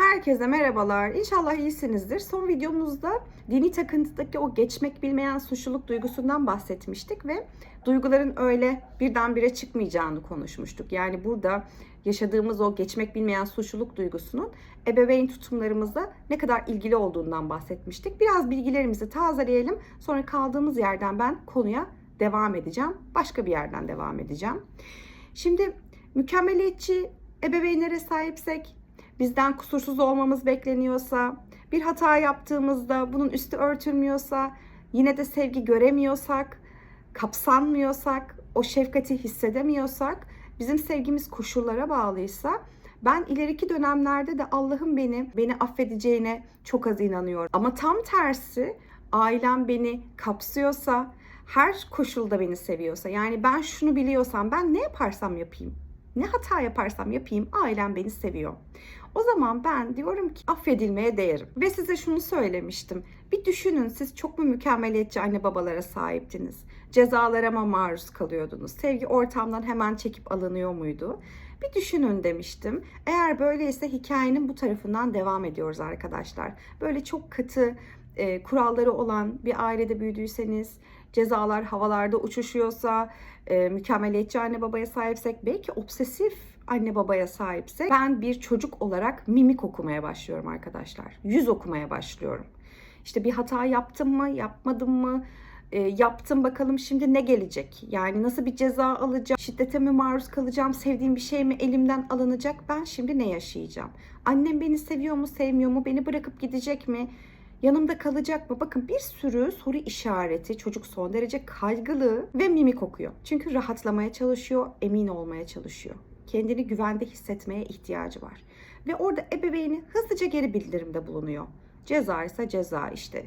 Herkese merhabalar. İnşallah iyisinizdir. Son videomuzda dini takıntıdaki o geçmek bilmeyen suçluluk duygusundan bahsetmiştik ve duyguların öyle birdenbire çıkmayacağını konuşmuştuk. Yani burada yaşadığımız o geçmek bilmeyen suçluluk duygusunun ebeveyn tutumlarımızla ne kadar ilgili olduğundan bahsetmiştik. Biraz bilgilerimizi tazeleyelim. Sonra kaldığımız yerden ben konuya devam edeceğim. Başka bir yerden devam edeceğim. Şimdi mükemmeliyetçi ebeveynlere sahipsek bizden kusursuz olmamız bekleniyorsa, bir hata yaptığımızda bunun üstü örtülmüyorsa, yine de sevgi göremiyorsak, kapsanmıyorsak, o şefkati hissedemiyorsak, bizim sevgimiz koşullara bağlıysa ben ileriki dönemlerde de Allah'ın beni beni affedeceğine çok az inanıyorum. Ama tam tersi ailem beni kapsıyorsa, her koşulda beni seviyorsa, yani ben şunu biliyorsam ben ne yaparsam yapayım, ne hata yaparsam yapayım ailem beni seviyor. O zaman ben diyorum ki affedilmeye değerim. Ve size şunu söylemiştim. Bir düşünün siz çok mu mükemmeliyetçi anne babalara sahiptiniz? Cezalara mı maruz kalıyordunuz? Sevgi ortamdan hemen çekip alınıyor muydu? Bir düşünün demiştim. Eğer böyleyse hikayenin bu tarafından devam ediyoruz arkadaşlar. Böyle çok katı e, kuralları olan bir ailede büyüdüyseniz, cezalar havalarda uçuşuyorsa, e, mükemmeliyetçi anne babaya sahipsek, belki obsesif anne babaya sahipse ben bir çocuk olarak mimik okumaya başlıyorum arkadaşlar. Yüz okumaya başlıyorum. İşte bir hata yaptım mı, yapmadım mı? E, yaptım bakalım şimdi ne gelecek? Yani nasıl bir ceza alacağım? Şiddete mi maruz kalacağım? Sevdiğim bir şey mi elimden alınacak? Ben şimdi ne yaşayacağım? Annem beni seviyor mu, sevmiyor mu? Beni bırakıp gidecek mi? Yanımda kalacak mı? Bakın bir sürü soru işareti çocuk son derece kaygılı ve mimik okuyor. Çünkü rahatlamaya çalışıyor, emin olmaya çalışıyor. Kendini güvende hissetmeye ihtiyacı var. Ve orada ebeveyni hızlıca geri bildirimde bulunuyor. Ceza ise ceza işte.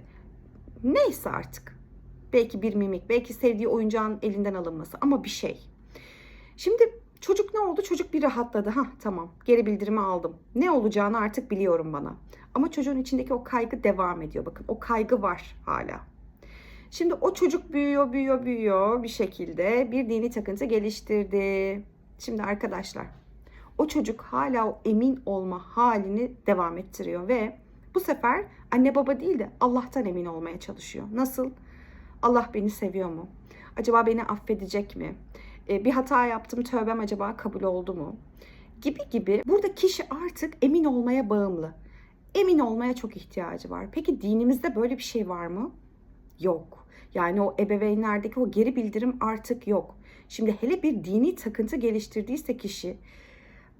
Neyse artık. Belki bir mimik, belki sevdiği oyuncağın elinden alınması ama bir şey. Şimdi çocuk ne oldu? Çocuk bir rahatladı. Ha tamam geri bildirimi aldım. Ne olacağını artık biliyorum bana. Ama çocuğun içindeki o kaygı devam ediyor. Bakın o kaygı var hala. Şimdi o çocuk büyüyor, büyüyor, büyüyor bir şekilde bir dini takıntı geliştirdi. Şimdi arkadaşlar o çocuk hala o emin olma halini devam ettiriyor ve bu sefer anne baba değil de Allah'tan emin olmaya çalışıyor. Nasıl? Allah beni seviyor mu? Acaba beni affedecek mi? Ee, bir hata yaptım, tövbem acaba kabul oldu mu? Gibi gibi. Burada kişi artık emin olmaya bağımlı. Emin olmaya çok ihtiyacı var. Peki dinimizde böyle bir şey var mı? Yok. Yani o ebeveynlerdeki o geri bildirim artık yok. Şimdi hele bir dini takıntı geliştirdiyse kişi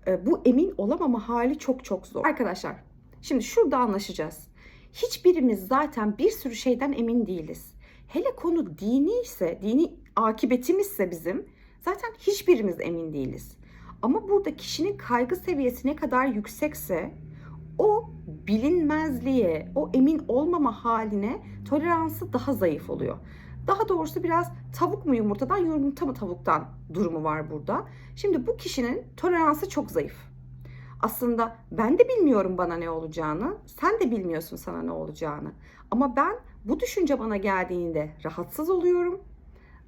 e, bu emin olamama hali çok çok zor. Arkadaşlar şimdi şurada anlaşacağız. Hiçbirimiz zaten bir sürü şeyden emin değiliz. Hele konu dini ise, dini akibetimizse bizim zaten hiçbirimiz emin değiliz. Ama burada kişinin kaygı seviyesi ne kadar yüksekse o bilinmezliğe, o emin olmama haline toleransı daha zayıf oluyor. Daha doğrusu biraz tavuk mu yumurtadan, yumurta mı tavuktan durumu var burada. Şimdi bu kişinin toleransı çok zayıf. Aslında ben de bilmiyorum bana ne olacağını, sen de bilmiyorsun sana ne olacağını. Ama ben bu düşünce bana geldiğinde rahatsız oluyorum.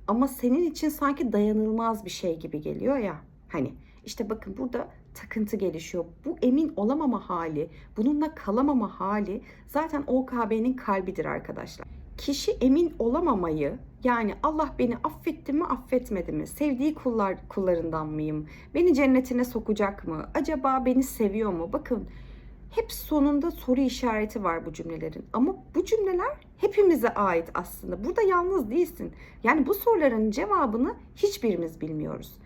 Ama senin için sanki dayanılmaz bir şey gibi geliyor ya. Hani işte bakın burada takıntı gelişiyor. Bu emin olamama hali, bununla kalamama hali zaten OKB'nin kalbidir arkadaşlar. Kişi emin olamamayı yani Allah beni affetti mi affetmedi mi? Sevdiği kullar kullarından mıyım? Beni cennetine sokacak mı? Acaba beni seviyor mu? Bakın hep sonunda soru işareti var bu cümlelerin. Ama bu cümleler hepimize ait aslında. Burada yalnız değilsin. Yani bu soruların cevabını hiçbirimiz bilmiyoruz.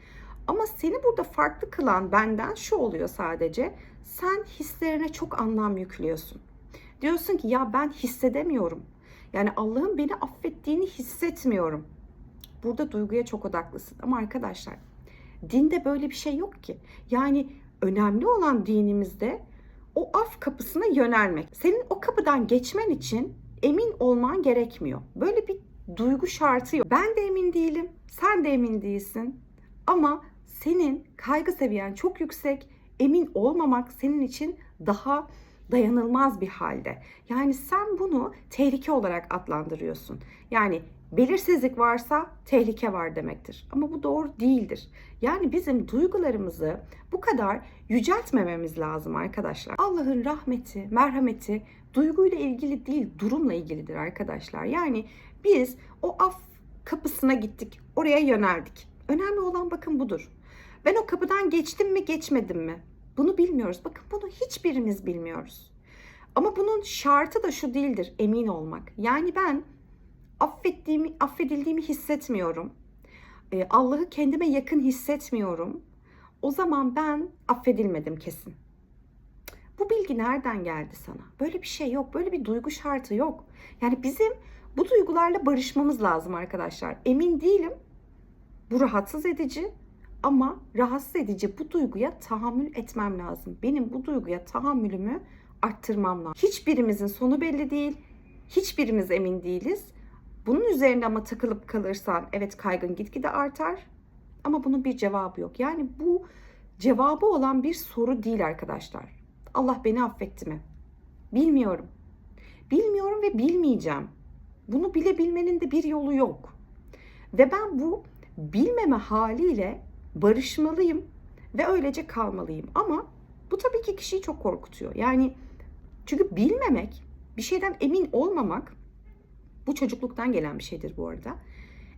Ama seni burada farklı kılan benden şu oluyor sadece. Sen hislerine çok anlam yüklüyorsun. Diyorsun ki ya ben hissedemiyorum. Yani Allah'ın beni affettiğini hissetmiyorum. Burada duyguya çok odaklısın. Ama arkadaşlar dinde böyle bir şey yok ki. Yani önemli olan dinimizde o af kapısına yönelmek. Senin o kapıdan geçmen için emin olman gerekmiyor. Böyle bir duygu şartı yok. Ben de emin değilim, sen de emin değilsin. Ama senin kaygı seviyen çok yüksek, emin olmamak senin için daha dayanılmaz bir halde. Yani sen bunu tehlike olarak adlandırıyorsun. Yani belirsizlik varsa tehlike var demektir. Ama bu doğru değildir. Yani bizim duygularımızı bu kadar yüceltmememiz lazım arkadaşlar. Allah'ın rahmeti, merhameti duyguyla ilgili değil, durumla ilgilidir arkadaşlar. Yani biz o af kapısına gittik, oraya yöneldik. Önemli olan bakın budur. Ben o kapıdan geçtim mi, geçmedim mi? Bunu bilmiyoruz. Bakın bunu hiçbirimiz bilmiyoruz. Ama bunun şartı da şu değildir, emin olmak. Yani ben affettiğimi, affedildiğimi hissetmiyorum. Ee, Allah'ı kendime yakın hissetmiyorum. O zaman ben affedilmedim kesin. Bu bilgi nereden geldi sana? Böyle bir şey yok. Böyle bir duygu şartı yok. Yani bizim bu duygularla barışmamız lazım arkadaşlar. Emin değilim. Bu rahatsız edici ama rahatsız edici bu duyguya tahammül etmem lazım. Benim bu duyguya tahammülümü arttırmam lazım. Hiçbirimizin sonu belli değil. Hiçbirimiz emin değiliz. Bunun üzerine ama takılıp kalırsan evet kaygın gitgide artar. Ama bunun bir cevabı yok. Yani bu cevabı olan bir soru değil arkadaşlar. Allah beni affetti mi? Bilmiyorum. Bilmiyorum ve bilmeyeceğim. Bunu bilebilmenin de bir yolu yok. Ve ben bu bilmeme haliyle barışmalıyım ve öylece kalmalıyım. Ama bu tabii ki kişiyi çok korkutuyor. Yani çünkü bilmemek, bir şeyden emin olmamak bu çocukluktan gelen bir şeydir bu arada.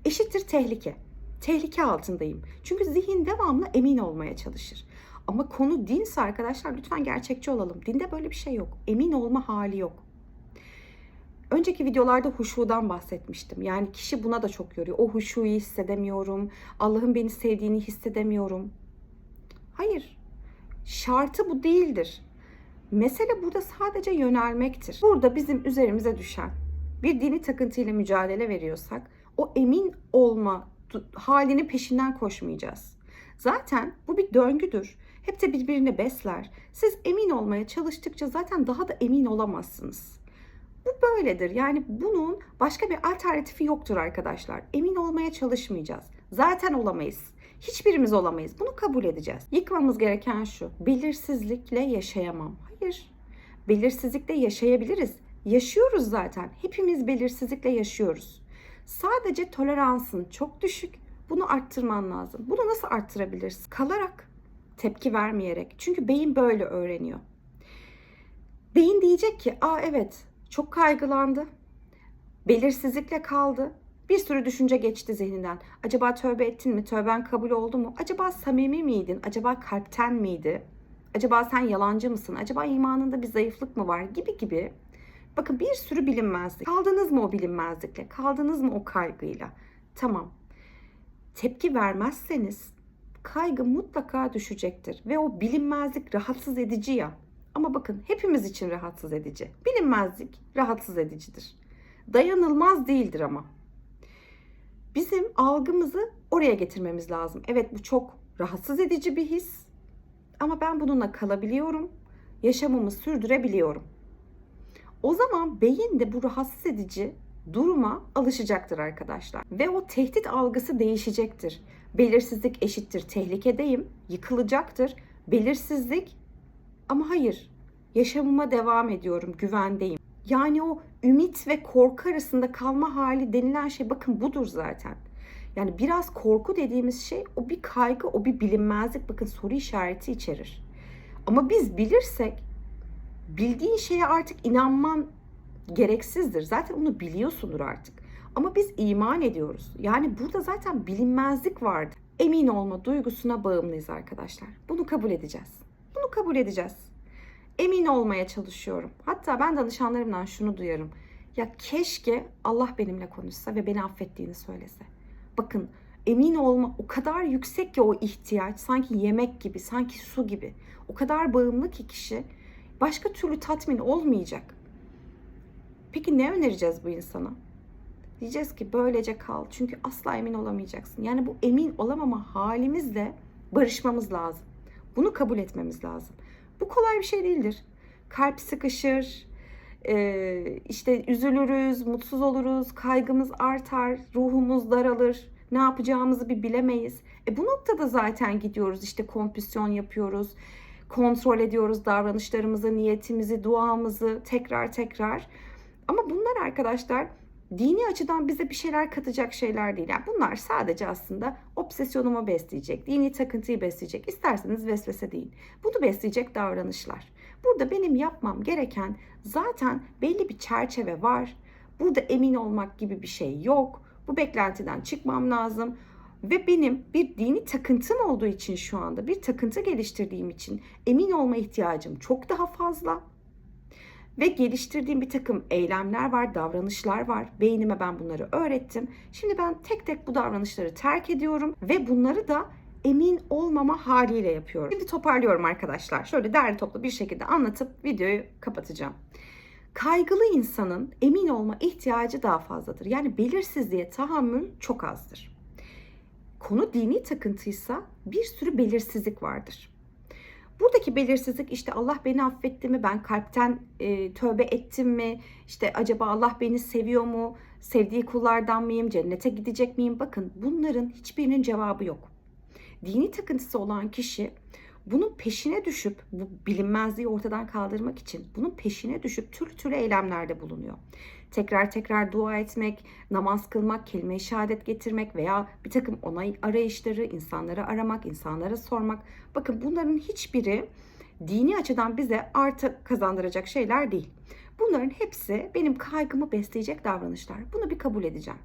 Eşittir tehlike. Tehlike altındayım. Çünkü zihin devamlı emin olmaya çalışır. Ama konu dinse arkadaşlar lütfen gerçekçi olalım. Dinde böyle bir şey yok. Emin olma hali yok. Önceki videolarda huşudan bahsetmiştim. Yani kişi buna da çok yoruyor. O huşuyu hissedemiyorum. Allah'ın beni sevdiğini hissedemiyorum. Hayır. Şartı bu değildir. Mesele burada sadece yönelmektir. Burada bizim üzerimize düşen bir dini takıntıyla mücadele veriyorsak o emin olma halinin peşinden koşmayacağız. Zaten bu bir döngüdür. Hep de birbirini besler. Siz emin olmaya çalıştıkça zaten daha da emin olamazsınız. Bu böyledir. Yani bunun başka bir alternatifi yoktur arkadaşlar. Emin olmaya çalışmayacağız. Zaten olamayız. Hiçbirimiz olamayız. Bunu kabul edeceğiz. Yıkmamız gereken şu. Belirsizlikle yaşayamam. Hayır. Belirsizlikle yaşayabiliriz. Yaşıyoruz zaten. Hepimiz belirsizlikle yaşıyoruz. Sadece toleransın çok düşük. Bunu arttırman lazım. Bunu nasıl arttırabilirsin? Kalarak, tepki vermeyerek. Çünkü beyin böyle öğreniyor. Beyin diyecek ki, "Aa evet, çok kaygılandı. Belirsizlikle kaldı. Bir sürü düşünce geçti zihninden. Acaba tövbe ettin mi? Tövben kabul oldu mu? Acaba samimi miydin? Acaba kalpten miydi? Acaba sen yalancı mısın? Acaba imanında bir zayıflık mı var? Gibi gibi. Bakın bir sürü bilinmezlik. Kaldınız mı o bilinmezlikle? Kaldınız mı o kaygıyla? Tamam. Tepki vermezseniz kaygı mutlaka düşecektir. Ve o bilinmezlik rahatsız edici ya. Ama bakın hepimiz için rahatsız edici. Bilinmezlik rahatsız edicidir. Dayanılmaz değildir ama. Bizim algımızı oraya getirmemiz lazım. Evet bu çok rahatsız edici bir his. Ama ben bununla kalabiliyorum. Yaşamımı sürdürebiliyorum. O zaman beyin de bu rahatsız edici duruma alışacaktır arkadaşlar. Ve o tehdit algısı değişecektir. Belirsizlik eşittir tehlikedeyim, yıkılacaktır. Belirsizlik ama hayır, yaşamıma devam ediyorum, güvendeyim. Yani o ümit ve korku arasında kalma hali denilen şey bakın budur zaten. Yani biraz korku dediğimiz şey o bir kaygı, o bir bilinmezlik. Bakın soru işareti içerir. Ama biz bilirsek bildiğin şeye artık inanman gereksizdir. Zaten onu biliyorsundur artık. Ama biz iman ediyoruz. Yani burada zaten bilinmezlik vardı. Emin olma duygusuna bağımlıyız arkadaşlar. Bunu kabul edeceğiz. Kabul edeceğiz. Emin olmaya çalışıyorum. Hatta ben danışanlarımdan şunu duyarım. Ya keşke Allah benimle konuşsa ve beni affettiğini söylese. Bakın emin olma o kadar yüksek ki o ihtiyaç sanki yemek gibi, sanki su gibi. O kadar bağımlı ki kişi başka türlü tatmin olmayacak. Peki ne önereceğiz bu insana? Diyeceğiz ki böylece kal. Çünkü asla emin olamayacaksın. Yani bu emin olamama halimizle barışmamız lazım. Bunu kabul etmemiz lazım. Bu kolay bir şey değildir. Kalp sıkışır, işte üzülürüz, mutsuz oluruz, kaygımız artar, ruhumuz daralır, ne yapacağımızı bir bilemeyiz. E bu noktada zaten gidiyoruz işte kompüsyon yapıyoruz, kontrol ediyoruz davranışlarımızı, niyetimizi, duamızı tekrar tekrar. Ama bunlar arkadaşlar dini açıdan bize bir şeyler katacak şeyler değil. Yani bunlar sadece aslında obsesyonumu besleyecek, dini takıntıyı besleyecek. İsterseniz vesvese değil. Bunu besleyecek davranışlar. Burada benim yapmam gereken zaten belli bir çerçeve var. Burada emin olmak gibi bir şey yok. Bu beklentiden çıkmam lazım. Ve benim bir dini takıntım olduğu için şu anda bir takıntı geliştirdiğim için emin olma ihtiyacım çok daha fazla. Ve geliştirdiğim bir takım eylemler var, davranışlar var. Beynime ben bunları öğrettim. Şimdi ben tek tek bu davranışları terk ediyorum ve bunları da emin olmama haliyle yapıyorum. Şimdi toparlıyorum arkadaşlar. Şöyle derli toplu bir şekilde anlatıp videoyu kapatacağım. Kaygılı insanın emin olma ihtiyacı daha fazladır. Yani belirsizliğe tahammül çok azdır. Konu dini takıntıysa bir sürü belirsizlik vardır. Buradaki belirsizlik işte Allah beni affetti mi, ben kalpten e, tövbe ettim mi, işte acaba Allah beni seviyor mu, sevdiği kullardan mıyım, cennete gidecek miyim? Bakın bunların hiçbirinin cevabı yok. Dini takıntısı olan kişi bunun peşine düşüp bu bilinmezliği ortadan kaldırmak için bunun peşine düşüp türlü türlü eylemlerde bulunuyor. Tekrar tekrar dua etmek, namaz kılmak, kelime-i şehadet getirmek veya bir takım onay arayışları, insanları aramak, insanlara sormak. Bakın bunların hiçbiri dini açıdan bize artı kazandıracak şeyler değil. Bunların hepsi benim kaygımı besleyecek davranışlar. Bunu bir kabul edeceğim.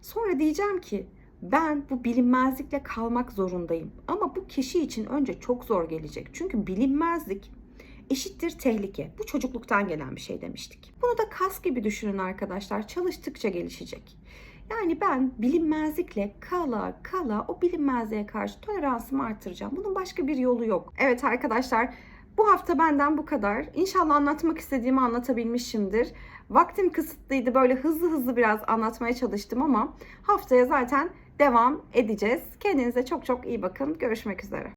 Sonra diyeceğim ki ben bu bilinmezlikle kalmak zorundayım. Ama bu kişi için önce çok zor gelecek. Çünkü bilinmezlik eşittir tehlike. Bu çocukluktan gelen bir şey demiştik. Bunu da kas gibi düşünün arkadaşlar. Çalıştıkça gelişecek. Yani ben bilinmezlikle kala kala o bilinmezliğe karşı toleransımı artıracağım. Bunun başka bir yolu yok. Evet arkadaşlar bu hafta benden bu kadar. İnşallah anlatmak istediğimi anlatabilmişimdir. Vaktim kısıtlıydı. Böyle hızlı hızlı biraz anlatmaya çalıştım ama haftaya zaten devam edeceğiz. Kendinize çok çok iyi bakın. Görüşmek üzere.